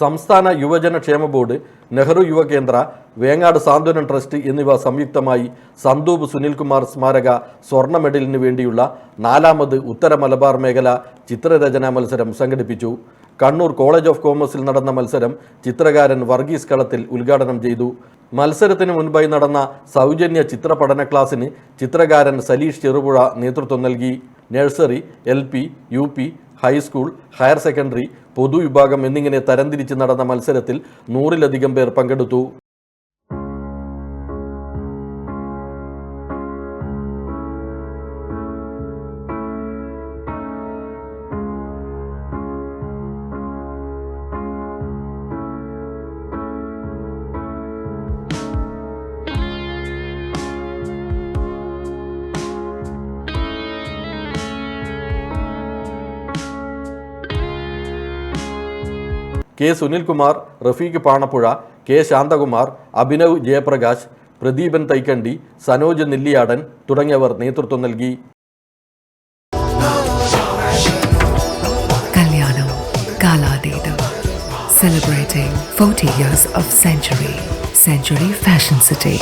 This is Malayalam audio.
സംസ്ഥാന യുവജന ക്ഷേമ ബോർഡ് നെഹ്റു യുവകേന്ദ്ര വേങ്ങാട് സാന്ത്വനം ട്രസ്റ്റ് എന്നിവ സംയുക്തമായി സന്തൂപ് സുനിൽകുമാർ സ്മാരക സ്വർണ മെഡലിന് വേണ്ടിയുള്ള നാലാമത് ഉത്തര മലബാർ മേഖല ചിത്രരചനാ മത്സരം സംഘടിപ്പിച്ചു. കണ്ണൂർ കോളേജ് ഓഫ് കോമേഴ്സിൽ നടന്ന മത്സരം ചിത്രകാരൻ വർഗീസ് കളത്തിൽ ഉദ്ഘാടനം ചെയ്തു. മത്സരത്തിന് മുൻപായി നടന്ന സൗജന്യ ചിത്ര പഠന ക്ലാസ്സിന് ചിത്രകാരൻ സലീഷ് ചെറുപുഴ നേതൃത്വം നൽകി. Nursery L P U P high school higher secondary പൊതുവിഭാഗം എന്നിങ്ങനെ തരംതിരിച്ച് നടന്ന മത്സരത്തിൽ നൂറിലധികം പേർ പങ്കെടുത്തു. കെ സുനിൽകുമാർ റഫീഖ് പാണപ്പുഴ കെ ശാന്തകുമാർ അഭിനവ് ജയപ്രകാശ് പ്രദീപൻ തൈക്കണ്ടി സനോജ് നെല്ലിയാടൻ തുടങ്ങിയവർ നേതൃത്വം നൽകി. Celebrating 40 years of Century. Century Fashion City.